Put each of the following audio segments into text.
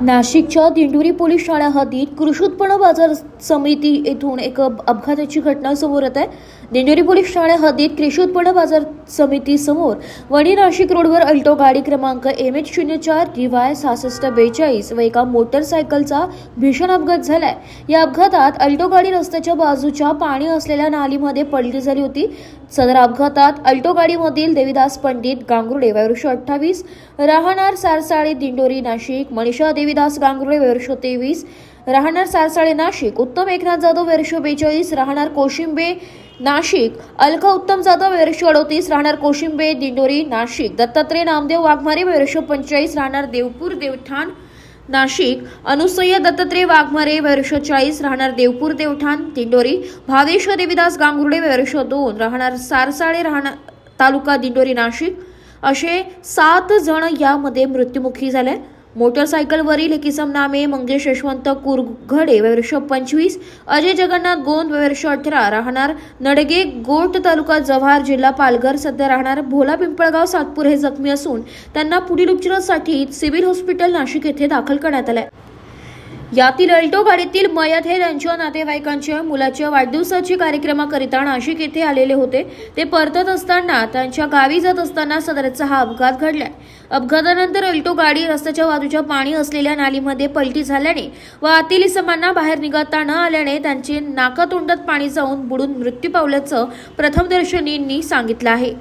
नाशिकच्या दिंडोरी पोलीस ठाण्या हद्दीत कृषी उत्पन्न बाजार समिती येथून एक अपघाताची घटना समोर येत आहे. दिंडोरी पोलीस ठाण्या हद्दीत कृषी उत्पन्न बाजार समिती समोर वणी नाशिक रोडवर अल्टो गाडी क्रमांक एम एच शून्य चार डी वाय सहासष्ट बेचाळीस व एका मोटरसायकलचा भीषण अपघात झालाय. या अपघातात अल्टो गाडी रस्त्याच्या बाजूच्या पाणी असलेल्या नालीमध्ये पडली झाली होती. सदर अपघातात अल्टो गाडीमधील देविदास पंडित गांगुर्डे वर्ष अठ्ठावीस राहणार सारसाळे दिंडोरी नाशिक मनीषा देविदास गांगुर्डे वर्ष तेवीस राहणार सारसाळे नाशिक उत्तम एकनाथ जाधव वर्ष बेचाळीस राहणार कोशिंबे नाशिक अलका उत्तम जाधव वर्ष अडोतीस राहणार कोशिंबे दिंडोरी नाशिक दत्तात्रय नामदेव वाघमारे वर्ष पंचेचाळीस राहणार देवपूर देवठाण नाशिक अनुसय्या दत्तात्रय वाघमारे वर्ष चाळीस राहणार देवपूर देवठाण दिंडोरी भावेश देविदास गांगुर्डे वर्ष दोन राहणार सारसाळे राहणार तालुका दिंडोरी नाशिक. असे सात जण यामध्ये मृत्युमुखी झाले. मोटरसायकलवरील एक नामे मंगेश यशवंत कुरघडे वर्ष पंचवीस अजय जगन्नाथ गोंद वर्ष अठरा राहणार नडगे गोट तालुका जव्हार जिल्हा पालघर सध्या राहणार भोला पिंपळगाव सातपूर हे जखमी असून त्यांना पुढील उपचारासाठी सिव्हिल हॉस्पिटल नाशिक येथे दाखल करण्यात आले यातील अल्टो गाडीतील मयत हे त्यांच्या नातेवाईकांच्या मुलाच्या वाढदिवसाची कार्यक्रमाकरिता नाशिक येथे आलेले होते. ते परतत असताना त्यांच्या गावी जात असताना सदरचा हा अपघात घडलाय. अपघातानंतर अल्टो गाडी रस्त्याच्या बाजूच्या पाणी असलेल्या नालीमध्ये पलटी झाल्याने व आतील इसमांना बाहेर निघता न आल्याने त्यांचे नाकातोंडात पाणी जाऊन बुडून मृत्यू पावल्याचं प्रथमदर्शनींनी सांगितलं आहे.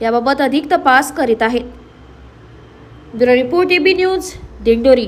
याबाबत अधिक तपास करीत आहेत. Bureau report AB news Dindori.